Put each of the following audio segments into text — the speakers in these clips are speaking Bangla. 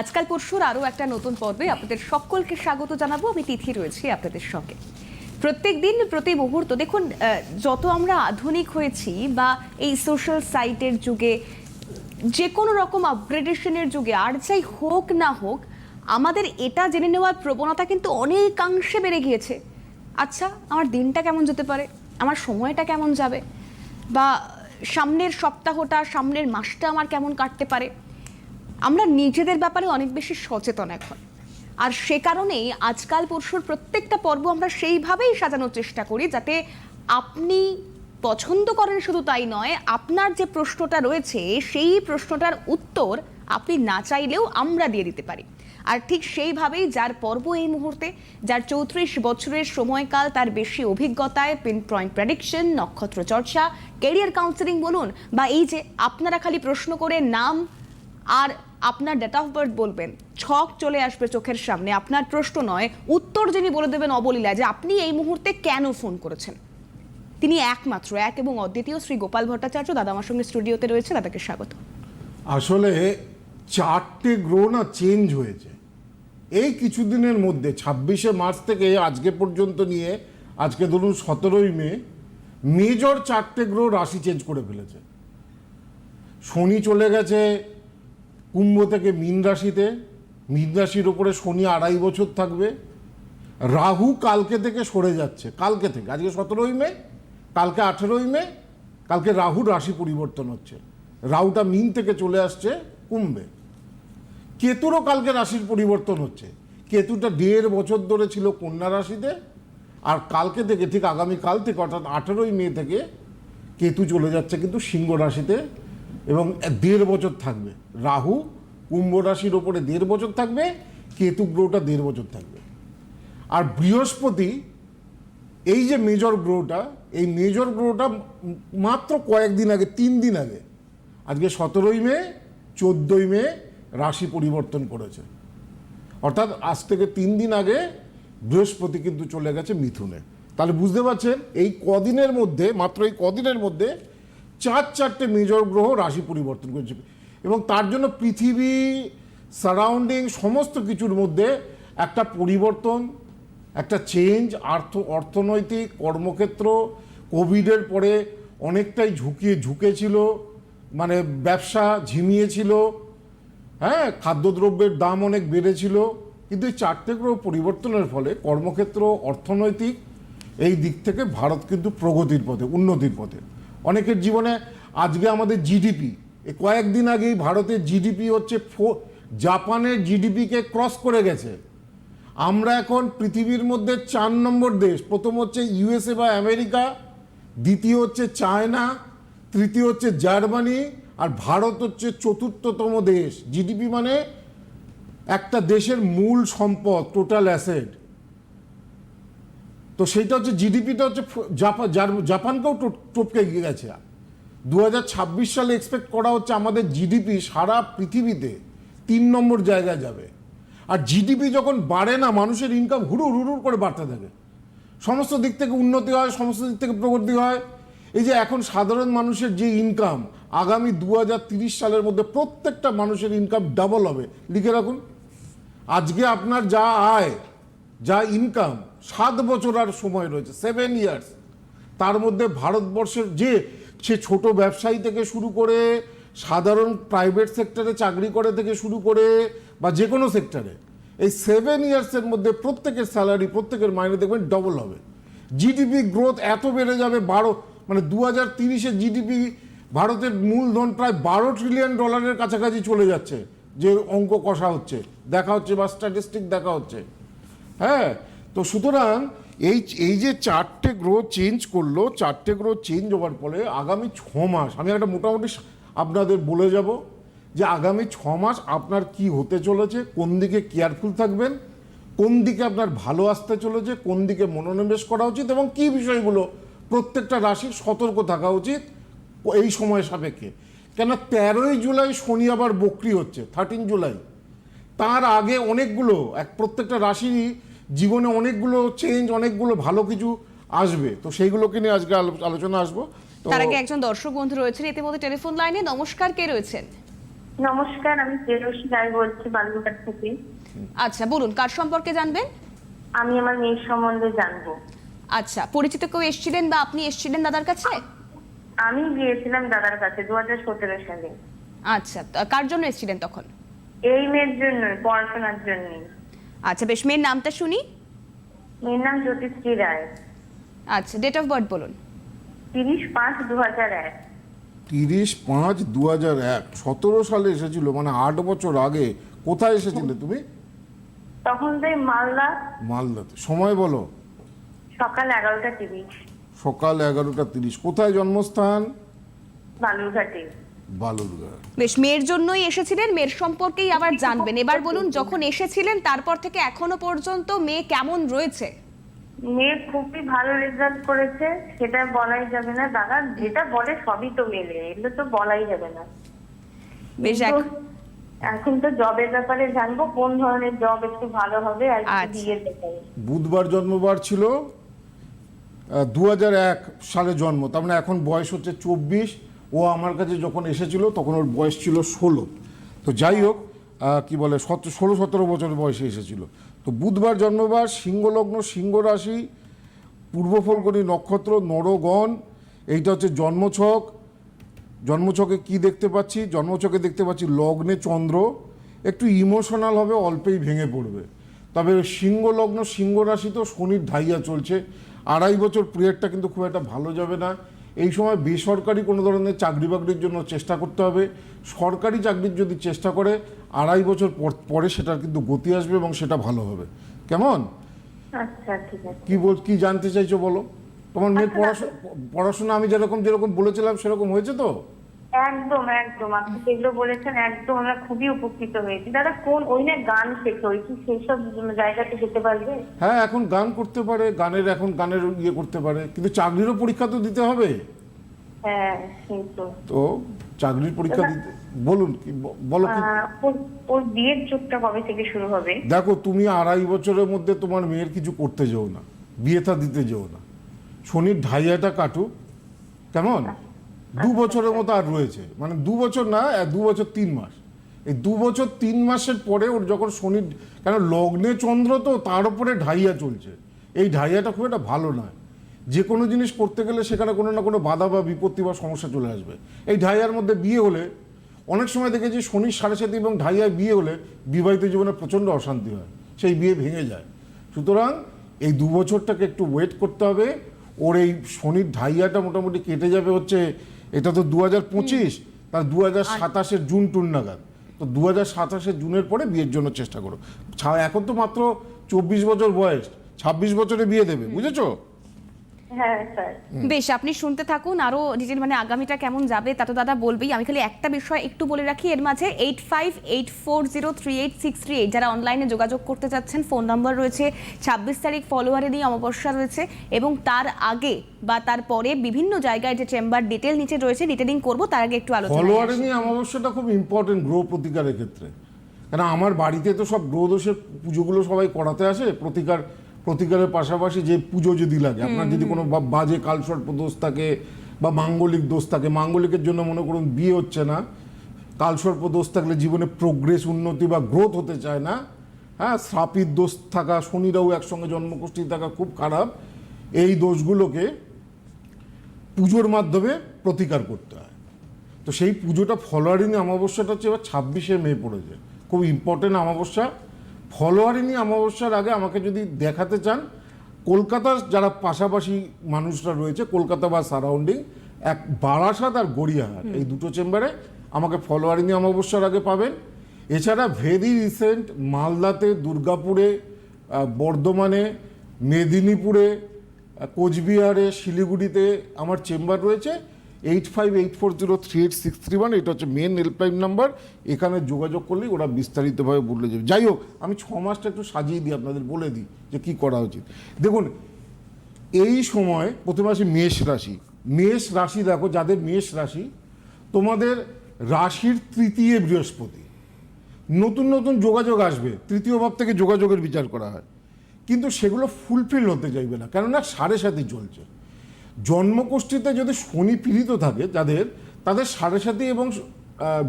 আজকাল পরশুর আরও একটা নতুন পর্বে আপনাদের সকলকে স্বাগত জানাব। আমি তিথি রয়েছি আপনাদের সঙ্গে। প্রত্যেক দিন প্রতি মুহূর্ত, দেখুন যত আমরা আধুনিক হয়েছি বা এই সোশ্যাল সাইটের যুগে যে কোনো রকম আপগ্রেডেশনের যুগে, আর যাই হোক না হোক, আমাদের এটা জেনে নেওয়ার প্রবণতা কিন্তু অনেকাংশে বেড়ে গিয়েছে। আচ্ছা আমার দিনটা কেমন যেতে পারে? আমার সময়টা কেমন যাবে? বা সামনের সপ্তাহটা, সামনের মাসটা আমার কেমন কাটতে পারে? আমরা নিজেদের ব্যাপারে অনেক বেশি সচেতন এখন। আর সে কারণেই আজকাল পরশুর প্রত্যেকটা পর্ব আমরা সেইভাবেই সাজানোর চেষ্টা করি যাতে আপনি পছন্দ করেন শুধু তাই নয়, আপনার যে প্রশ্নটা রয়েছে সেই প্রশ্নটার উত্তর আপনি না চাইলেও আমরা দিয়ে দিতে পারি। আর ঠিক সেইভাবেই যার পর্ব এই মুহূর্তে, যার চৌত্রিশ বছরের সময়কাল, তার বেশি অভিজ্ঞতায়, পিন পয়েন্ট প্রেডিকশন, নক্ষত্র চর্চা কেরিয়ার কাউন্সেলিং বলুন, বা এই যে আপনারা খালি প্রশ্ন করে নাম আর আপনার ডেট অফ বার্থ বলবেন, ছক চলে আসবে চোখের সামনে, আপনার প্রশ্ন নয়, উত্তর যিনি বলে দেবেন অবলীলায় যে আপনি এই মুহূর্তে কেন ফোন করেছেন। তিনি একমাত্র, এক এবং অদ্বিতীয় শ্রী গোপাল ভট্টাচার্য দাদা আমার সঙ্গে স্টুডিওতে রয়েছে দাদাকে স্বাগত। আসলে চারটে গ্রহ না চেঞ্জ হয়েছে। এই কিছুদিনের মধ্যে, ছাব্বিশে মার্চ থেকে আজকে পর্যন্ত নিয়ে, আজকে ধরুন সতেরোই মে মেজর চারটে গ্রহ রাশি চেঞ্জ করে ফেলেছে। শনি চলে গেছে কুম্ভ থেকে মীন রাশিতে, মীন রাশির ওপরে শনি আড়াই বছর থাকবে। রাহু কালকে থেকে সরে যাচ্ছে, কালকে থেকে, আজকে সতেরোই মে, কালকে আঠেরোই মে, কালকে রাহুর রাশি পরিবর্তন হচ্ছে। রাহুটা মিন থেকে চলে আসছে কুম্ভে। কেতুরও কালকে রাশির পরিবর্তন হচ্ছে। কেতুটা দেড় বছর ধরে ছিল কন্যা রাশিতে, আর কালকে থেকে, ঠিক আগামী কাল থেকে, অর্থাৎ আঠেরোই মে থেকে, কেতু চলে যাচ্ছে কিন্তু সিংহ রাশিতে। এবং দেড় বছর থাকবে। রাহু কুম্ভ রাশির ওপরে দেড় বছর থাকবে, কেতু গ্রহটা দেড় বছর থাকবে। আর বৃহস্পতি, এই যে মেজর গ্রহটা, এই মেজর গ্রহটা মাত্র কয়েকদিন আগে, তিন দিন আগে, আজকে সতেরোই মে, চোদ্দোই মে রাশি পরিবর্তন করেছে। অর্থাৎ আজ থেকে তিন দিন আগে বৃহস্পতি কিন্তু চলে গেছে মিথুনে। তাহলে বুঝতে পারছেন, এই কদিনের মধ্যে, মাত্র এই কদিনের মধ্যে চার চারটে মেজর গ্রহ রাশি পরিবর্তন করেছে। এবং তার জন্য পৃথিবী, সারাউন্ডিং সমস্ত কিছুর মধ্যে একটা পরিবর্তন, একটা চেঞ্জ, আর্থ, অর্থনৈতিক, কর্মক্ষেত্র, কোভিডের পরে অনেকটাই ঝুঁকিয়ে, ঝুঁকেছিল মানে ব্যবসা ঝিমিয়েছিল হ্যাঁ খাদ্যদ্রব্যের দাম অনেক বেড়েছিল, কিন্তু এই চারটে গ্রহ পরিবর্তনের ফলে কর্মক্ষেত্র, অর্থনৈতিক, এই দিক থেকে ভারত কিন্তু প্রগতির পথে, উন্নতির পথে। অনেকের জীবনে আজকে আমাদের জিডিপি কয়েকদিন আগেই ভারতের জিডিপি হচ্ছে ফো- জাপানের জিডিপিকে ক্রস করে গেছে। আমরা এখন পৃথিবীর মধ্যে চার নম্বর দেশ। প্রথম হচ্ছে ইউএসএ বা আমেরিকা, দ্বিতীয় হচ্ছে চায়না, তৃতীয় হচ্ছে জার্মানি, আর ভারত হচ্ছে চতুর্থতম দেশ। জিডিপি মানে একটা দেশের মূল সম্পদ টোটাল অ্যাসেট তো সেইটা হচ্ছে জিডিপিটা হচ্ছে জাপান জাপানকেও টপকে গিয়ে গেছে। দু হাজার ছাব্বিশ সালে এক্সপেক্ট করা হচ্ছে আমাদের জিডিপি সারা পৃথিবীতে তিন নম্বর জায়গায় যাবে। আর জিডিপি যখন বাড়ে না, মানুষের ইনকাম হুড়ুর হুড়ুর করে বাড়তে থাকে। সমস্ত দিক থেকে উন্নতি হয়, সমস্ত দিক থেকে প্রগতি হয়। এই যে এখন সাধারণ মানুষের যে ইনকাম আগামী দু সালের মধ্যে প্রত্যেকটা মানুষের ইনকাম ডাবল হবে। লিখে রাখুন। আজকে আপনার যা আয়, যা ইনকাম সাত বছর আর সময় রয়েছে সেভেন ইয়ার্স তার মধ্যে ভারতবর্ষের যে, সে ছোট ব্যবসায়ী থেকে শুরু করে সাধারণ প্রাইভেট সেক্টরে চাকরি করে থেকে শুরু করে বা যে কোনো সেক্টরে এই সেভেন ইয়ার্সের মধ্যে প্রত্যেকের স্যালারি প্রত্যেকের মাইনে দেখবেন ডবল হবে। জিডিপি গ্রোথ এত বেড়ে যাবে, বারো মানে দু হাজার তিরিশে জিডিপি ভারতের মূলধন প্রায় বারো ট্রিলিয়ন ডলারের কাছাকাছি চলে যাচ্ছে, যে অঙ্ক কষা হচ্ছে। দেখা হচ্ছে বা স্ট্যাটিস্টিক দেখা হচ্ছে। হ্যাঁ তো সুতরাং এই এই যে চারটে গ্রহ চেঞ্জ করল, চারটে গ্রহ চেঞ্জ হওয়ার ফলে আগামী ছ মাস, আমি একটা মোটামুটি আপনাদের বলে যাব যে আগামী ছ মাস আপনার কি হতে চলেছে, কোন দিকে কেয়ারফুল থাকবেন, কোন দিকে আপনার ভালো আসতে চলেছে, কোন দিকে মনোনিবেশ করা উচিত এবং কি বিষয়গুলো প্রত্যেকটা রাশির সতর্ক থাকা উচিত এই সময় সাপেক্ষে। কেন তেরোই জুলাই শনি আবার বক্রি হচ্ছে থার্টিন জুলাই। তার আগে অনেকগুলো, এক প্রত্যেকটা রাশিরই জীবনে অনেকগুলো চেঞ্জ অনেকগুলো ভালো কিছু আসবে। তো সেইগুলোকে নিয়ে আজকে আলোচনা আসব। তার আগে একজন দর্শক বন্ধু রয়েছেন ইতিমধ্যে টেলিফোন লাইনে। নমস্কার কে রয়েছেন? নমস্কার আমি তেরসী রায় বলছি বালুরঘাট থেকে। আচ্ছা বলুন কার সম্পর্কে জানবেন? আমি আমার মেয়ের সম্বন্ধে জানব। আচ্ছা পরিচিত কেউ এসেছিলেন বা আপনি এসেছিলেন দাদার কাছে? আমি গিয়েছিলাম দাদার কাছে দু হাজার সতেরো সালে। আচ্ছা তা- কার জন্য এসেছিলেন তখন? এই মেয়ের জন্য পড়াশোনার জন্য আচ্ছা বেশ মেয়ের নামটা শুনি। মেয়ের নাম জ্যোতিশ্রী রায়। আচ্ছা ডেট অফ বার্থ বলুন। তিরিশ পাঁচ দু হাজার এক। তিরিশ পাঁচ দু হাজার এক সতেরো সালে এসেছিল মানে আট বছর আগে। কোথায় এসেছিলে তুমি? তখন তো মালদা। মালদাতে। সময় বলো। সকাল এগারোটা তিরিশ। সকাল এগারোটা তিরিশ। কোথায় জন্মস্থান? বালুরঘাটে। বালুরঘাট। বেশ মেয়ের জন্যই এসেছিলেন মেয়ের সম্পর্কেই আবার জানবেন। এবার বলুন যখন এসেছিলেন তারপর থেকে এখনও পর্যন্ত মেয়ে কেমন রয়েছে? মেয়ে খুবই ভালো রেজাল্ট করেছে সেটা বলাই যাবে না। দাদা যেটা বলে সবই তো মেলে এগুলো তো বলাই যাবে না। বেশ এখন তো জবের ব্যাপারে জানব কোন ধরনের জব একটু ভালো হবে আর আচ্ছা। বিয়ের ব্যাপারে বুধবার জন্মবার ছিল দু এক সালে জন্ম তার মানে এখন বয়স হচ্ছে চব্বিশ। ও আমার কাছে যখন এসেছিল, তখন ওর বয়স ছিল ষোলো। তো যাই হোক কি বলে, সত- ষোলো, সতেরো বছর বয়সে এসেছিল। তো বুধবার জন্মবার, সিংহলগ্ন সিংহ রাশি পূর্ব নক্ষত্র, নরগণ, এইটা হচ্ছে জন্মছক। জন্মছকে কি দেখতে পাচ্ছি? জন্মছকে দেখতে পাচ্ছি লগ্নে চন্দ্র। একটু ইমোশনাল হবে, অল্পেই ভেঙে পড়বে। তবে সিংহ লগ্ন সিংহ রাশি তো শনির ঢাইয়া চলছে। আড়াই বছর পিরিয়ডটা কিন্তু খুব একটা ভালো যাবে না। এই সময় বেসরকারি কোনো ধরনের চাকরি বাকরির জন্য চেষ্টা করতে হবে। সরকারি চাকরির যদি চেষ্টা করে আড়াই বছর পর- পরে সেটার কিন্তু গতি আসবে এবং সেটা ভালো হবে। কেমন? আচ্ছা কি বল কি জানতে চাইছো বলো? তোমার মেয়ের পড়াশোনা পড়াশোনা আমি যেরকম যেরকম বলেছিলাম সেরকম হয়েছে তো? একদম একদম। আপনি যেগুলো বলেছেন একদম আমরা খুবই উপকৃত হয়েছি। দাদা কোন ওই না গান শেখে? ওই কি সেই সব জায়গাতে যেতে পারবে? হ্যাঁ এখন গান করতে পারে গানের এখন গানের ইয়ে করতে পারে। কিন্তু চাকরিরও পরীক্ষা তো দিতে হবে। হ্যাঁ তো। চাকরির পরীক্ষা দিতে বলুন কি বলো কি? ওর- বিয়ের যুগটা কবে থেকে শুরু হবে? দেখো তুমি আড়াই বছরের মধ্যে তোমার মেয়ের কিছু করতে যেও না। বিয়েটা দিতে যেও না। শনির ঢাইয়াটা কাটুক। কেমন? দু বছরের মতো আর রয়েছে। মানে দু বছর না দু বছর তিন মাস। এই দু বছর তিন মাসের পরে ওর যখন শনির কেন লগ্নে চন্দ্র তো তার উপরে ঢাইয়া চলছে। এই ঢাইয়াটা খুব একটা ভালো নয়। যে কোনো জিনিস করতে গেলে সেখানে কোনো না কোনো বাধা বা বিপত্তি বা সমস্যা চলে আসবে। এই ঢাইয়ার মধ্যে বিয়ে হলে, অনেক সময় দেখেছি শনির সাড়ে সাথে এবং ঢাইয়ায় বিয়ে হলে বিবাহিত জীবনে প্রচণ্ড অশান্তি হয়। সেই বিয়ে ভেঙে যায়। সুতরাং এই দু বছরটাকে একটু ওয়েট করতে হবে। ওর এই শনির ঢাইয়াটা মোটামুটি কেটে যাবে হচ্ছে এটা তো দু হাজার পঁচিশ তার দু হাজার সাতাশের জুন টুন নাগাদ তো দু হাজার সাতাশের জুনের পরে বিয়ের জন্য চেষ্টা করো। এখন তো মাত্র চব্বিশ বছর বয়স ছাব্বিশ বছরে বিয়ে দেবে বুঝেছ? বেশ আপনি শুনতে থাকুন আরও ডিটেল মানে আগামীটা কেমন যাবে তা তো দাদা বলবেই। আমি খালি একটা বিষয় একটু বলে রাখি এর মাঝে eight five eight four zero three eight six three eight যারা অনলাইনে যোগাযোগ করতে চাচ্ছেন ফোন নাম্বার রয়েছে ছাব্বিশ তারিখ ফলোয়ারে নিয়ে অমাবস্যা রয়েছে এবং তার আগে বা তারপরে বিভিন্ন জায়গায় যে চেম্বার ডিটেল নিচে রয়েছে ডিটেলিং করব তার আগে একটু আলোচনা ফলোয়ারে নিয়ে অমাবস্যাটা খুব ইম্পর্টেন্ট গ্রহ প্রতিকারের ক্ষেত্রে। কেন আমার বাড়িতে তো সব গ্রহ দোষের পুজোগুলো সবাই করাতে আসে প্রতিকার প্রতিকারের পাশাপাশি যে পুজো যদি লাগে আপনার যদি কোনো বা- বাজে কালসর্প দোষ থাকে বা মাঙ্গলিক দোষ থাকে মাঙ্গলিকের জন্য মনে করুন বিয়ে হচ্ছে না কালসর্প দোষ থাকলে জীবনে প্রোগ্রেস উন্নতি বা গ্রোথ হতে চায় না হ্যাঁ শ্রাপিত দোষ থাকা শনিরাও একসঙ্গে জন্মকুষ্ঠী থাকা খুব খারাপ এই দোষগুলোকে পুজোর মাধ্যমে প্রতিকার করতে হয়। তো সেই পুজোটা ফলোয়ারিং অমাবস্যাটা হচ্ছে এবার ছাব্বিশে মে পড়েছে। খুব ইম্পর্টেন্ট অমাবস্যা। ফলোয়ারিনী অমাবস্যার আগে আমাকে যদি দেখাতে চান কলকাতার যারা পাশাপাশি মানুষরা রয়েছে কলকাতা বা সারাউন্ডিং এক বারাসাত আর গড়িয়াহাট এই দুটো চেম্বারে আমাকে ফলোয়ারিনী অমাবস্যার আগে পাবেন। এছাড়া ভেরি রিসেন্ট মালদাতে দুর্গাপুরে বর্ধমানে মেদিনীপুরে কোচবিহারে শিলিগুড়িতে আমার চেম্বার রয়েছে। Eight five eight four zero three eight six three one, এটা হচ্ছে মেন হেল্পলাইন নাম্বার এখানে যোগাযোগ করলেই ওরা বিস্তারিতভাবে বলে যাবে যাই হোক, আমি ছ মাসটা একটু সাজিয়ে দিই আপনাদের, বলে দিই যে কী করা উচিত। দেখুন, এই সময় প্রথমে আসি মেষ রাশি। মেষ রাশি দেখো, যাদের মেষ রাশি, তোমাদের রাশির তৃতীয় বৃহস্পতি। নতুন নতুন যোগাযোগ আসবে, তৃতীয় ভাব থেকে যোগাযোগের বিচার করা হয়। কিন্তু সেগুলো ফুলফিল হতে চাইবে না, কেননা সাড়ে সাথে চলছে। জন্মকোষ্ঠীতে যদি শনি পীড়িত থাকে যাদের, তাদের সাড়ে সাথে এবং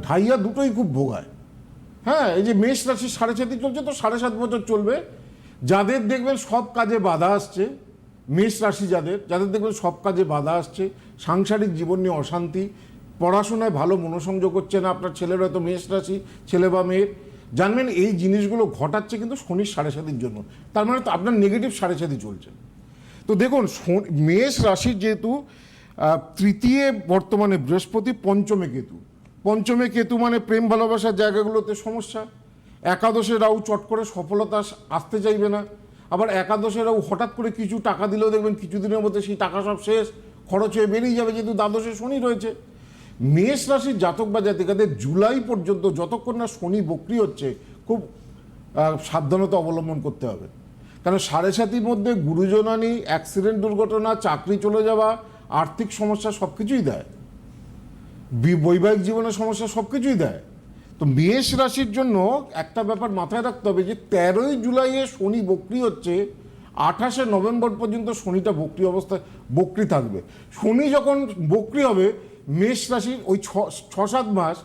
ঢাইয়া দুটোই খুব ভোগায়। হ্যাঁ এই যে মেষ রাশি সাড়ে সাথে চলছে, তো সাড়ে সাত বছর চলবে। যাদের দেখবেন সব কাজে বাধা আসছে, মেষ রাশি যাদের যাদের দেখবেন সব কাজে বাধা আসছে, সাংসারিক জীবন নিয়ে অশান্তি, পড়াশোনায় ভালো মনোসংযোগ হচ্ছে না, আপনার ছেলের হয়তো মেষ রাশি, ছেলে বা মেয়ের। জানবেন এই জিনিসগুলো ঘটাচ্ছে কিন্তু শনির সাড়ে সাতির জন্য। তার মানে তো আপনার নেগেটিভ সাড়ে সাতি চলছে। তো দেখুন মেষ রাশির যেহেতু তৃতীয় বর্তমানে বৃহস্পতি, পঞ্চমে কেতু। পঞ্চমে কেতু মানে প্রেম ভালোবাসার জায়গাগুলোতে সমস্যা। একাদশে রাহু চট করে সফলতা আসতে চাইবে না। আবার একাদশে রাহু হঠাৎ করে কিছু টাকা দিলেও দেখবেন কিছুদিনের মধ্যে সেই টাকা সব শেষ, খরচ হয়ে বেরিয়ে যাবে, যেহেতু দ্বাদশে শনি রয়েছে। মেষ রাশির জাতক বা জাতিকাদের জুলাই পর্যন্ত যতক্ষণ না শনি বক্রি হচ্ছে, খুব সাবধানতা অবলম্বন করতে হবে। কারণ সাড়ে সাতির মধ্যে গুরুজনানি অ্যাক্সিডেন্ট দুর্ঘটনা, চাকরি চলে যাওয়া, আর্থিক সমস্যা সব কিছুই দেয় বৈবাহিক জীবনের সমস্যা সব কিছুই দেয়। তো মেষ রাশির জন্য একটা ব্যাপার মাথায় রাখতে হবে যে, তেরোই জুলাইয়ে শনি বক্রি হচ্ছে, আঠাশে নভেম্বর পর্যন্ত শনিটা বক্রি অবস্থায়, বক্রি থাকবে। শনি যখন বক্রি হবে, মেষ রাশির ওই ছ সাত মাস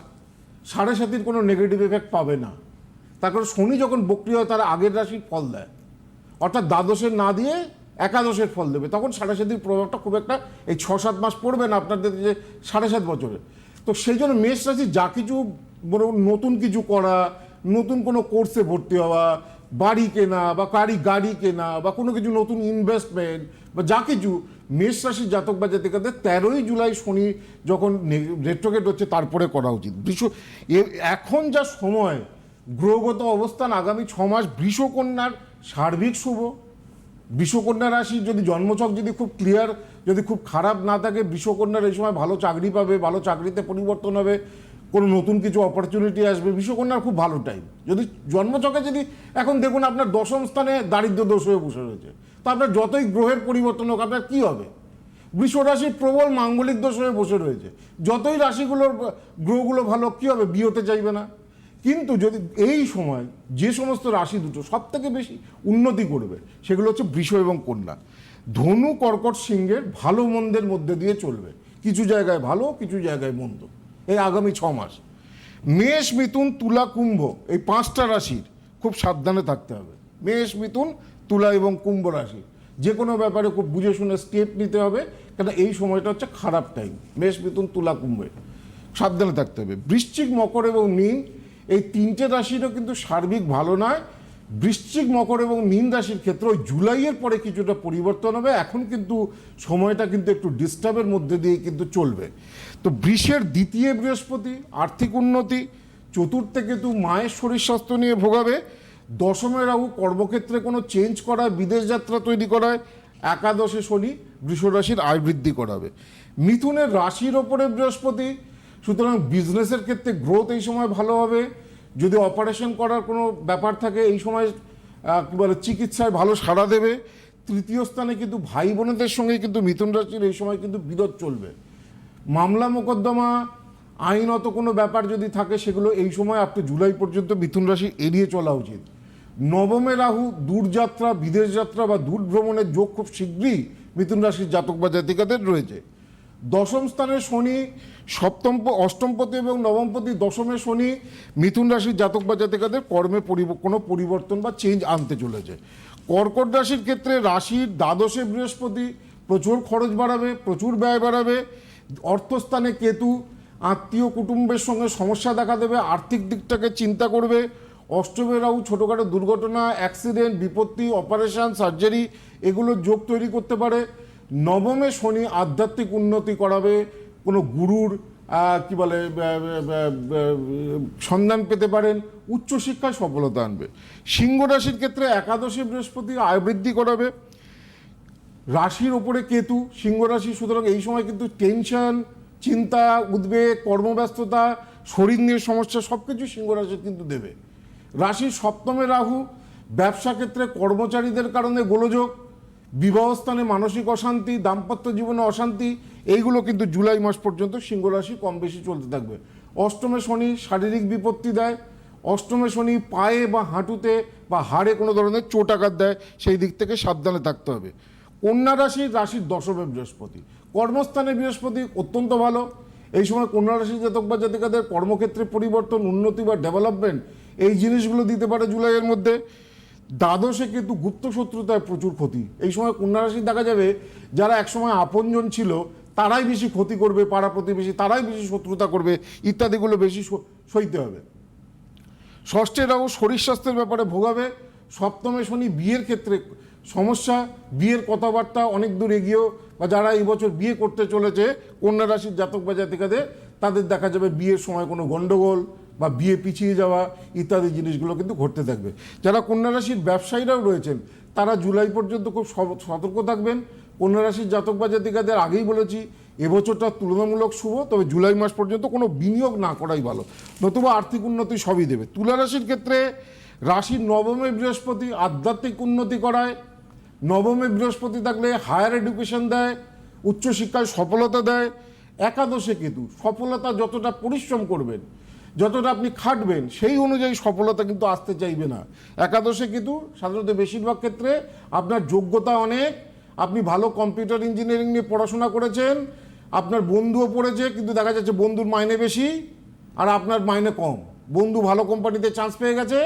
সাড়ে সাতির কোনো নেগেটিভ এফেক্ট পাবে না। তার কারণ শনি যখন বক্রি হয়, তারা আগের রাশির ফল দেয়। অর্থাৎ দ্বাদশের না দিয়ে একাদশের ফল দেবে। তখন সাড়ে সাতির প্রভাবটা খুব একটা এই ছ সাত মাস পড়বে না আপনাদের যে সাড়ে সাত বছরে। তো সেই জন্য মেষ রাশি যা কিছু নতুন কিছু করা, নতুন কোনো কোর্সে ভর্তি হওয়া, বাড়ি কেনা বা গাড়ি গাড়ি কেনা বা কোনো কিছু নতুন ইনভেস্টমেন্ট বা যা কিছু, মেষ রাশির জাতক বা জাতিকাদের তেরোই জুলাই শনি যখন রেট্রোগেট হচ্ছে তারপরে করা উচিত। বৃষ এখন যা সময়, গ্রহগত অবস্থান আগামী ছ মাস বৃষকন্যার সার্বিক শুভ। বিশ্বকন্যা রাশি যদি জন্মছক যদি খুব ক্লিয়ার যদি খুব খারাপ না থাকে, বিশ্বকন্যার এই সময় ভালো চাকরি পাবে, ভালো চাকরিতে পরিবর্তন হবে, কোনো নতুন কিছু অপরচুনিটি আসবে, বিশ্বকন্যার খুব ভালো টাইম যদি জন্মচকে যদি, এখন দেখুন আপনার দশম স্থানে দারিদ্র দোষ হয়ে বসে রয়েছে। তো আপনার যতই গ্রহের পরিবর্তন হোক, আপনার কী হবে? বৃষ রাশি প্রবল মাঙ্গলিক দোষ হয়ে বসে রয়েছে। যতই রাশিগুলোর গ্রহগুলো ভালো, কী হবে? বিয়ে হতে চাইবে না। কিন্তু যদি এই সময় যে সমস্ত রাশি দুটো সব থেকে বেশি উন্নতি করবে, সেগুলো হচ্ছে বৃষ এবং কন্যা। ধনু কর্কট সিংহের ভালো মন্দের মধ্যে দিয়ে চলবে। কিছু জায়গায় ভালো, কিছু জায়গায় মন্দ। এই আগামী ছ মাস। মেষ, মিথুন, তুলা, কুম্ভ, এই পাঁচটা রাশির খুব সাবধানে থাকতে হবে। মেষ, মিথুন, তুলা এবং কুম্ভ রাশি। যে কোনো ব্যাপারে খুব বুঝে শুনে স্টেপ নিতে হবে, কেন এই সময়টা হচ্ছে খারাপ টাইম মেষ, মিথুন, তুলা, কুম্ভে। সাবধানে থাকতে হবে। বৃশ্চিক, মকর এবং মীন এই তিনটে রাশিরও কিন্তু সার্বিক ভালো নয়। বৃশ্চিক মকর এবং মীন রাশির ক্ষেত্রে ওই জুলাইয়ের পরে কিছুটা পরিবর্তন হবে। এখন কিন্তু সময়টা কিন্তু একটু ডিস্টার্বের মধ্যে দিয়ে কিন্তু চলবে। তো বৃষের দ্বিতীয় বৃহস্পতি আর্থিক উন্নতি, চতুর্থে কিন্তু মায়ের শরীর স্বাস্থ্য নিয়ে ভোগাবে। দশমে রাহু কর্মক্ষেত্রে কোনো চেঞ্জ করায়, বিদেশ যাত্রা তৈরি করায়। একাদশে শনি বৃষরাশির আয় বৃদ্ধি করাবে। মিথুনের রাশির ওপরে বৃহস্পতি সুতরাং বিজনেসের ক্ষেত্রে গ্রোথ এই সময় ভালো হবে। যদি অপারেশন করার কোনো ব্যাপার থাকে, এই সময় কী বলে, চিকিৎসায় ভালো সাড়া দেবে। তৃতীয় স্থানে কিন্তু ভাই বোনেদের সঙ্গে কিন্তু মিথুন রাশির এই সময় কিন্তু বিরোধ চলবে। মামলা মোকদ্দমা, আইনত কোনো ব্যাপার যদি থাকে, সেগুলো এই সময় আপনি জুলাই পর্যন্ত মিথুন রাশি এড়িয়ে চলা উচিত। নবমে রাহু, দূরযাত্রা, বিদেশ যাত্রা বা দূর ভ্রমণের যোগ খুব শীঘ্রই মিথুন রাশির জাতক বা জাতিকাদের রয়েছে। দশম স্থানে শনি, সপ্তম অষ্টমপতি এবং নবমপতি দশমে শনি, মিথুন রাশির জাতক বা জাতিকাদের কর্মে কোনো পরিবর্তন বা চেঞ্জ আনতে চলেছে। কর্কট রাশির ক্ষেত্রে রাশির দ্বাদশে বৃহস্পতি, প্রচুর খরচ বাড়াবে, প্রচুর ব্যয় বাড়াবে, অর্থস্থানে কেতু, আত্মীয় কুটুম্বের সঙ্গে সমস্যা দেখা দেবে, আর্থিক দিকটাকে চিন্তা করবে, অষ্টমে রাহু ছোটোখাটো দুর্ঘটনা অ্যাক্সিডেন্ট বিপত্তি অপারেশন সার্জারি এগুলোর যোগ তৈরি করতে পারে। নবমে শনি আধ্যাত্মিক উন্নতি করাবে, কোনো গুরুর কি বলে সন্ধান পেতে পারেন, উচ্চশিক্ষায় সফলতা আনবে। সিংহ রাশির ক্ষেত্রে একাদশী বৃহস্পতি আয় বৃদ্ধি করাবে। রাশির ওপরে কেতু, সিংহ রাশি, সুতরাং এই সময় কিন্তু টেনশন, চিন্তা, উদ্বেগ, কর্মব্যস্ততা, শরীর নিয়ে সমস্যা সব কিছু সিংহ রাশি কিন্তু দেবে। রাশির সপ্তমে রাহু, ব্যবসা ক্ষেত্রে কর্মচারীদের কারণে গোলযোগ বিবাহস্থানে মানসিক অশান্তি, দাম্পত্য জীবনে অশান্তি, এইগুলো কিন্তু জুলাই মাস পর্যন্ত সিংহ রাশি কম বেশি চলতে থাকবে। অষ্টমে শনি শারীরিক বিপত্তি দেয়, অষ্টমে শনি পায়ে বা হাঁটুতে বা হাড়ে কোনো ধরনের চোট আঘাত দেয়, সেই দিক থেকে সাবধানে থাকতে হবে। কন্যা রাশির রাশির দশমে বৃহস্পতি। কর্মস্থানে বৃহস্পতি অত্যন্ত ভালো। এই সময় কন্যা রাশির জাতক বা জাতিকাদের কর্মক্ষেত্রে পরিবর্তন, উন্নতি বা ডেভেলপমেন্ট এই জিনিসগুলো দিতে পারে জুলাইয়ের মধ্যে। দ্বাদশে কিন্তু গুপ্ত শত্রুতায় প্রচুর ক্ষতি। এই সময় কন্যা রাশি দেখা যাবে, যারা একসময় আপনজন ছিল, তারাই বেশি ক্ষতি করবে, পাড়া প্রতিবেশী তারাই বেশি শত্রুতা করবে, ইত্যাদিগুলো বেশি সইতে হবে। ষষ্ঠে রাহু শরীর স্বাস্থ্যের ব্যাপারে ভোগাবে। সপ্তমে শনি বিয়ের ক্ষেত্রে সমস্যা, বিয়ের কথাবার্তা অনেক দূর এগিয়েও, বা যারা এই বছর বিয়ে করতে চলেছে কন্যা রাশির জাতক বা জাতিকাদের, তাদের দেখা যাবে বিয়ের সময় কোনো গণ্ডগোল বা বিয়ে পিছিয়ে যাওয়া ইত্যাদি জিনিসগুলো কিন্তু ঘটতে থাকবে। যারা কন্যা রাশির ব্যবসায়ীরাও রয়েছেন, তারা জুলাই পর্যন্ত খুব সতর্ক থাকবেন। কন্যা রাশির জাতক বা জাতিকাদের আগেই বলেছি, এবছরটা তুলনামূলক শুভ, তবে জুলাই মাস পর্যন্ত কোনো বিনিয়োগ না করাই ভালো। নতুবা আর্থিক উন্নতি সবই দেবে। তুলা রাশির ক্ষেত্রে রাশির নবমে বৃহস্পতি আধ্যাত্মিক উন্নতি করায়, নবমে বৃহস্পতি থাকলে হায়ার এডুকেশন দেয়, উচ্চশিক্ষায় সফলতা দেয়। একাদশে কেতু সফলতা যতটা পরিশ্রম করবেন যতটা আপনি খাটবেন, সেই অনুযায়ী সফলতা কিন্তু আসতে চাইবে না। একাদশে কিন্তু সাধারণত বেশিরভাগ ক্ষেত্রে আপনার যোগ্যতা অনেক, আপনি ভালো কম্পিউটার ইঞ্জিনিয়ারিং নিয়ে পড়াশোনা করেছেন, আপনার বন্ধুও পড়েছে, কিন্তু দেখা যাচ্ছে বন্ধুর মাইনে বেশি আর আপনার মাইনে কম। বন্ধু ভালো কোম্পানিতে চান্স পেয়ে গেছে,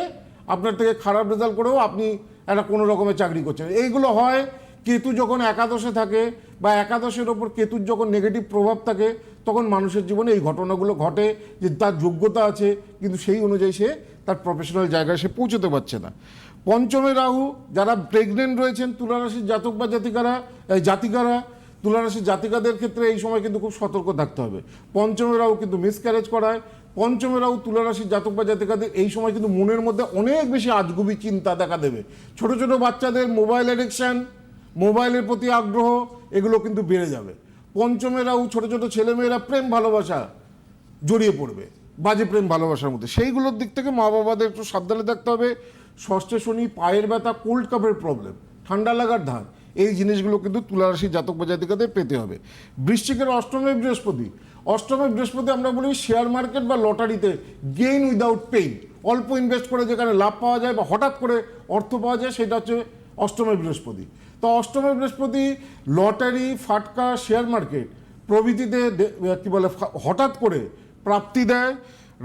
আপনার থেকে খারাপ রেজাল্ট করেও আপনি একটা কোনো রকমের চাকরি করছেন। এইগুলো হয়, কেতু যখন একাদশে থাকে বা একাদশের ওপর কেতুর যখন নেগেটিভ প্রভাব থাকে তখন মানুষের জীবনে এই ঘটনাগুলো ঘটে যে তার যোগ্যতা আছে, কিন্তু সেই অনুযায়ী সে তার প্রফেশনাল জায়গায় সে পৌঁছতে পারছে না। পঞ্চমে রাহু, যারা প্রেগনেন্ট রয়েছেন, তুলারাশির জাতক বা জাতিকারা জাতিকারা, তুলারাশির জাতিকাদের ক্ষেত্রে এই সময় কিন্তু খুব সতর্ক থাকতে হবে। পঞ্চমে রাহু কিন্তু মিসক্যারেজ করায়। পঞ্চমে রাহু, তুলারাশির জাতক বা জাতিকাদের এই সময় কিন্তু মনের মধ্যে অনেক বেশি আজগুবি চিন্তা দেখা দেবে। ছোট ছোট বাচ্চাদের মোবাইল অ্যাডিকশান মোবাইলের প্রতি আগ্রহ, এগুলো কিন্তু বেড়ে যাবে। পঞ্চমে রাহু ছোট ছোট ছেলেমেয়েরা প্রেম ভালোবাসা জড়িয়ে পড়বে, বাজে প্রেম ভালোবাসার মধ্যে। সেইগুলোর দিক থেকে মা বাবাদের একটু সাবধানে থাকতে হবে। ষষ্ঠে শনি, পায়ের ব্যথা, কোল্ড কাপের প্রবলেম, ঠান্ডা লাগার ধান, এই জিনিসগুলো কিন্তু তুলারাশি জাতক বা জাতিকাদের পেতে হবে। বৃশ্চিকের অষ্টমে বৃহস্পতি অষ্টমে বৃহস্পতি আমরা বলি শেয়ার মার্কেট বা লটারিতে গেইন উইদাউট পেইন অল্প ইনভেস্ট করে যেখানে লাভ পাওয়া যায় বা হঠাৎ করে অর্থ পাওয়া যায়, সেটা হচ্ছে অষ্টমে বৃহস্পতি। তো অষ্টমে বৃহস্পতি, লটারি, ফাটকা শেয়ার মার্কেট প্রভৃতিতে কি বলে হঠাৎ করে প্রাপ্তি দেয়।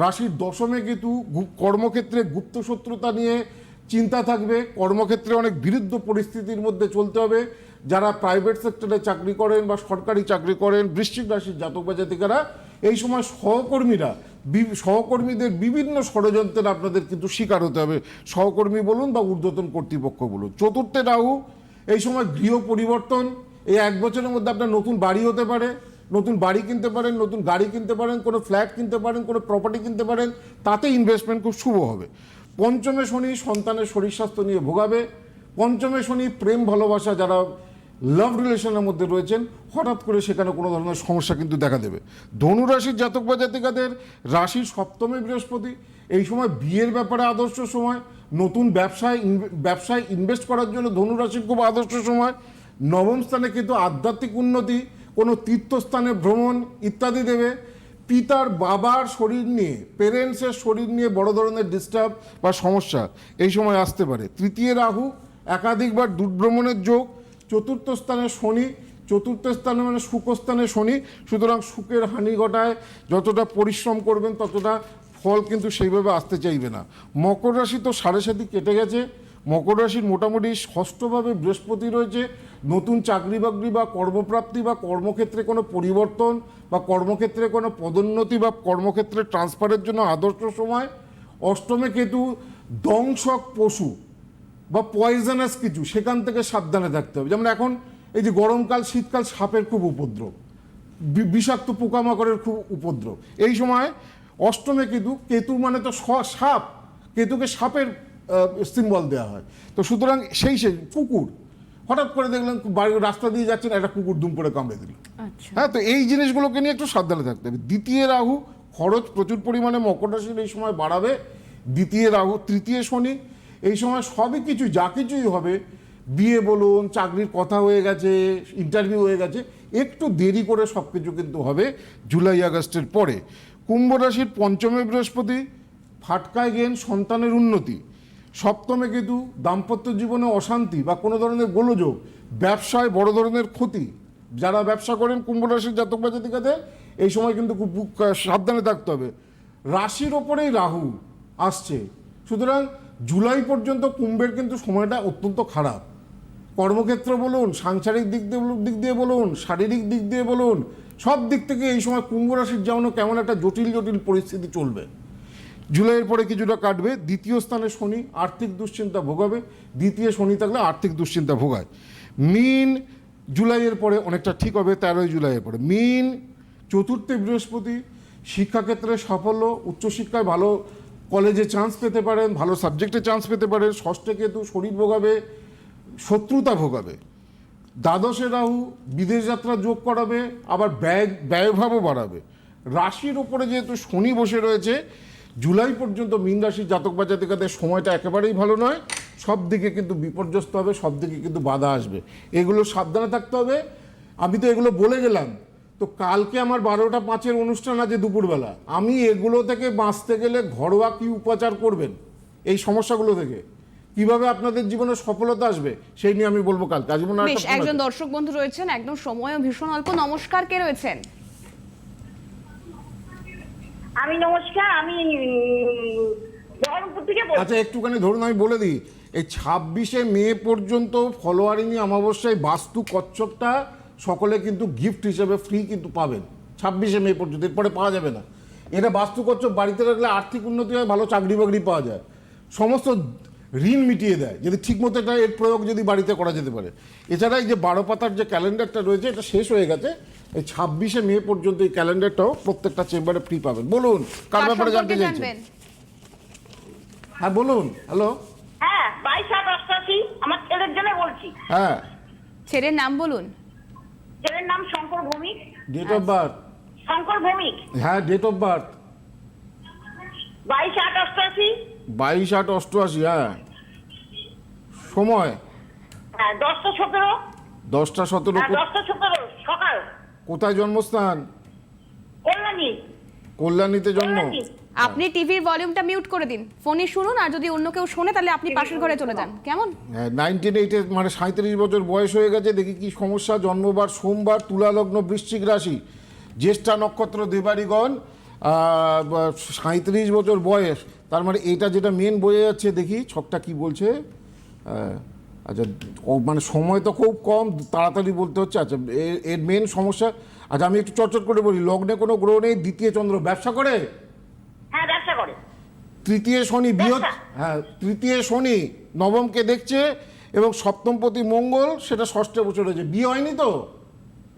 রাশির দশমে কিন্তু কর্মক্ষেত্রে গুপ্ত শত্রুতা নিয়ে চিন্তা থাকবে। কর্মক্ষেত্রে অনেক বিরুদ্ধ পরিস্থিতির মধ্যে চলতে হবে। যারা প্রাইভেট সেক্টরে চাকরি করেন বা সরকারি চাকরি করেন, বৃশ্চিক রাশির জাতক বা জাতিকারা, এই সময় সহকর্মীরা সহকর্মীদের বিভিন্ন ষড়যন্ত্রের আপনাদের কিন্তু শিকার হতে হবে। সহকর্মী বলুন বা ঊর্ধ্বতন কর্তৃপক্ষ বলুন। চতুর্থে রাহু এই সময় গৃহ পরিবর্তন, এই এক বছরের মধ্যে আপনার নতুন বাড়ি হতে পারে, নতুন বাড়ি কিনতে পারেন, নতুন গাড়ি কিনতে পারেন, কোনো ফ্ল্যাট কিনতে পারেন, কোনো প্রপার্টি কিনতে পারেন তাতে ইনভেস্টমেন্ট খুব শুভ হবে। পঞ্চমে শনি সন্তানের শরীর স্বাস্থ্য নিয়ে ভোগাবে, পঞ্চমে শনি প্রেম, ভালোবাসা যারা লাভ রিলেশনের মধ্যে রয়েছেন, হঠাৎ করে সেখানে কোনো ধরনের সমস্যা কিন্তু দেখা দেবে। ধনু রাশির জাতক বা জাতিকাদের রাশির সপ্তমে বৃহস্পতি, এই সময় বিয়ের ব্যাপারে আদর্শ সময় নতুন ব্যবসায় ব্যবসায় ইনভেস্ট করার জন্য ধনু রাশির খুব আদর্শ সময়, নবম স্থানে কিন্তু আধ্যাত্মিক উন্নতি, কোনো তীর্থস্থানে ভ্রমণ ইত্যাদি দেবে। পিতার বাবার শরীর নিয়ে পেরেন্টসের শরীর নিয়ে বড় ধরনের ডিস্টার্ব বা সমস্যা এই সময় আসতে পারে। তৃতীয় রাহু, একাধিকবার দুর্ভ্রমণের যোগ। চতুর্থ স্থানে শনি, চতুর্থ স্থানে মানে সুখস্থানে শনি। সুতরাং সুখের হানি ঘটায়। যতটা পরিশ্রম করবেন, ততটা ফল কিন্তু সেইভাবে আসতে চাইবে না। মকর রাশি তো সাড়ে সাথে কেটে গেছে। মকর রাশির মোটামুটি ষষ্ঠভাবে বৃহস্পতি রয়েছে। নতুন চাকরি বাকরি বা কর্মপ্রাপ্তি বা কর্মক্ষেত্রে কোনো পরিবর্তন বা কর্মক্ষেত্রে কোনো পদোন্নতি বা কর্মক্ষেত্রে ট্রান্সফারের জন্য আদর্শ সময়। অষ্টমে কেতু দংশক পশু বা পয়জনাস কিছু, সেখান থেকে সাবধানে থাকতে হবে। যেমন এখন এই যে গরমকাল, শীতকাল, সাপের খুব উপদ্রব। বিষাক্ত পোকামাকড়ের খুব উপদ্রব। এই সময় অষ্টমে কেতু কেতু মানে তো স- সাপ। কেতুকে সাপের সিম্বল দেওয়া হয়। তো সুতরাং সেই সেই কুকুর হঠাৎ করে দেখলাম বাড়ির রাস্তা দিয়ে যাচ্ছেন একটা কুকুর দুম করে কামড়ে দিল। আচ্ছা। হ্যাঁ তো এই জিনিসগুলোকে নিয়ে একটু সাবধানে থাকতে হবে। দ্বিতীয় রাহু খরচ প্রচুর পরিমাণে মকর রাশির এই সময় বাড়াবে। দ্বিতীয় রাহু তৃতীয় শনি এই সময় সবই কিছু যা কিছুই হবে। বিয়ে বলুন চাকরির কথা হয়ে গেছে ইন্টারভিউ হয়ে গেছে একটু দেরি করে সব কিছু কিন্তু হবে জুলাই আগস্টের পরে। কুম্ভ রাশির পঞ্চমে বৃহস্পতি, ফাটকায় গেন সন্তানের উন্নতি। সপ্তমে কেতু, দাম্পত্য জীবনে অশান্তি বা কোনো ধরনের গোলযোগ, ব্যবসায় বড় ধরনের ক্ষতি। যারা ব্যবসা করেন কুম্ভ রাশির জাতক বা জাতিকাদের, এই সময় কিন্তু খুব সাবধানে থাকতে হবে। রাশির ওপরেই রাহু আসছে। সুতরাং জুলাই পর্যন্ত কুম্ভের কিন্তু সময়টা অত্যন্ত খারাপ। কর্মক্ষেত্র বলুন, সাংসারিক দিক দিয়ে দিক দিয়ে বলুন, শারীরিক দিক দিয়ে বলুন সব দিক থেকে এই সময় কুম্ভ রাশির যেমন কেমন একটা জটিল জটিল পরিস্থিতি চলবে। জুলাইয়ের পরে কিছুটা কাটবে, দ্বিতীয় স্থানে শনি আর্থিক দুশ্চিন্তা ভোগাবে, দ্বিতীয় শনি থাকলে আর্থিক দুশ্চিন্তা ভোগায়। মিন জুলাইয়ের পরে অনেকটা ঠিক হবে, তেরোই জুলাইয়ের পরে। মিন চতুর্থে বৃহস্পতি, শিক্ষাক্ষেত্রে সাফল্য, উচ্চশিক্ষায় ভালো কলেজে চান্স পেতে পারেন, ভালো সাবজেক্টে চান্স পেতে পারেন, ষষ্ঠে কেতু শরীর ভোগাবে, শত্রুতা ভোগাবে। দ্বাদশে রাহু বিদেশ যাত্রা যোগ করাবে, আবার ব্যয়, ব্যয়ভাবও বাড়াবে। রাশির উপরে যেহেতু শনি বসে রয়েছে, জুলাই পর্যন্ত মীন রাশির জাতক বা জাতিকাদের সময়টা একেবারেই ভালো নয়। সব দিকে কিন্তু বিপর্যস্ত হবে, সব দিকে কিন্তু বাধা আসবে। এগুলো সাবধানে থাকতে হবে। আমি তো এগুলো বলে গেলাম। তো কালকে আমার বারোটা পাঁচের অনুষ্ঠান আছে দুপুরবেলা। আমি এগুলো থেকে বাঁচতে গেলে ঘরোয়া কি উপাচার করবেন? এই সমস্যাগুলো থেকে। কীভাবে আপনাদের জীবনে সফলতা আসবে সেই নিয়ে আমি বলব কালকে। আজ মনে বেশ একজন দর্শক বন্ধু রয়েছেন একদম সময়ও ভীষণ অল্প। নমস্কার কে রয়েছেন? আমি নমস্কার আমি বহরমপুর থেকে বলছি আচ্ছা একটুখানি ধরুন আমি বলে দিই এই ছাব্বিশে মে পর্যন্ত ফলোয়ারিনি অমাবস্যায় বাস্তু কচ্ছপটা সকলে কিন্তু গিফট হিসেবে ফ্রি কিন্তু পাবেন। ছাব্বিশে মে পর্যন্ত এরপরে পাওয়া যাবে না। এটা বাস্তু কচ্ছপ বাড়িতে রাখলে আর্থিক উন্নতি হয় ভালো চাকরি বাকরি পাওয়া যায়। সমস্ত ঋণ মিটিয়ে দেয় যদি ঠিকমতো এটা এর প্রয়োগ যদি বাড়িতে করা যেতে পারে। এছাড়া এই যে বারো পাতার যে ক্যালেন্ডারটা রয়েছে এটা শেষ হয়ে গেছে। এই ছাব্বিশে মে পর্যন্ত এই ক্যালেন্ডারটাও প্রত্যেকটা চেম্বারে ফ্রি পাবেন। বলুন কার ব্যাপারে জানতে চাইছেন? হ্যাঁ বলুন হ্যালো। হ্যাঁ বাইশ আট অষ্টাশি আমার ছেলের জন্য বলছি। হ্যাঁ। ছেলের নাম বলুন। ছেলের নাম Shankar Bhowmik. Date of birth Shankar Bhowmik. হ্যাঁ ডেট অফ বার্থ বাইশ আট অষ্টাশি বাইশ আট অষ্টআশি হ্যাঁ। সময়? হ্যাঁ দশটা সতেরো। দশটা সতেরো হ্যাঁ দশটা সতেরো সকাল। কোথায় জন্মস্থান? কল্যাণী। কল্যাণীতে জন্ম? আপনি টিভির ভলিউমটা মিউট করে দিন। ফোনে শুনুন আর যদি অন্য কেউ শোনে তাহলে আপনি পাশের ঘরে চলে যান। কেমন? নাইনটিন এইটে মানে সাঁত্রিশ বছর বয়স হয়ে গেছে দেখি কি সমস্যা। জন্মবার সোমবার তুলা লগ্ন বৃশ্চিক রাশি। জ্যেষ্ঠা নক্ষত্র দেবারিগণ সাঁত্রিশ বছর বয়স। তার মানে এটা যেটা মেন বোঝা যাচ্ছে দেখি ছকটা কি বলছে। আচ্ছা মানে সময় তো খুব কম তাড়াতাড়ি বলতে হচ্ছে। আচ্ছা এর- মেন সমস্যা আচ্ছা আমি একটু চটচট করে বলি লগ্নে কোনো গ্রহ নেই দ্বিতীয় চন্দ্র ব্যবসা করে? হ্যাঁ ব্যবসা করে। তৃতীয় শনি বৃহৎ হ্যাঁ তৃতীয় শনি নবমকে দেখছে এবং সপ্তমপতি মঙ্গল সেটা ষষ্ঠ বছর হয়েছে। বিয়ে হয়নি তো?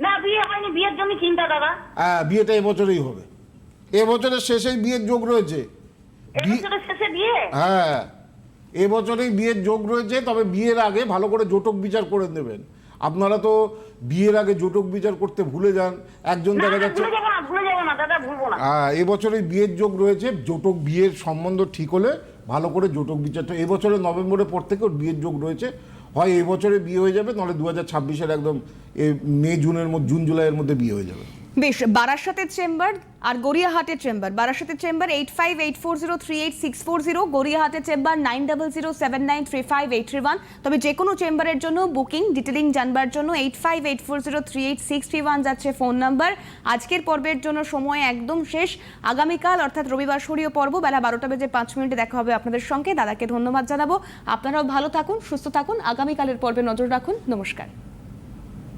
না বিয়ে হয়নি বিয়ের জন্য চিন্তা দাদা। হ্যাঁ বিয়েটা এবছরেই হবে। এবছরের শেষেই বিয়ের যোগ রয়েছে। এবছরের শেষে বিয়ে? হ্যাঁ। এবছরেই বিয়ের যোগ রয়েছে তবে বিয়ের আগে ভালো করে জোটক বিচার করে নেবেন। আপনারা তো বিয়ের আগে জোটক বিচার করতে ভুলে যান। একজন দেখা যাচ্ছে হ্যাঁ এবছরে বিয়ের যোগ রয়েছে। জোটক বিয়ের সম্বন্ধ ঠিক হলে ভালো করে জোটক বিচারটা এবছরে নভেম্বরের পর থেকে ওর বিয়ের যোগ রয়েছে। হয় এবছরে বিয়ে হয়ে যাবে নাহলে দু হাজার ছাব্বিশের একদম মে জুনের মধ্যে জুন জুলাইয়ের মধ্যে বিয়ে হয়ে যাবে। বেশ, বারাসাতের চেম্বার আর গড়িয়াহাটের চেম্বার। বারাসাতের chamber eight five eight four zero three eight six four zero গড়িয়াহাটের chamber nine double zero seven nine three five eight three one তবে যে কোনো চেম্বারের জন্য বুকিং ডিটেলিং জানবার জন্য eight five eight four zero three eight six three one যাচ্ছে ফোন নাম্বার আজকের পর্বের জন্য সময় একদম শেষ। আগামীকাল, অর্থাৎ রবিবার সরিয়ে পর্ব বেলা বারোটা বেজে পাঁচ মিনিটে দেখা হবে আপনাদের সঙ্গে। দাদাকে ধন্যবাদ জানাব। আপনারাও ভালো থাকুন, সুস্থ থাকুন। আগামীকালের পর্বে নজর রাখুন। নমস্কার।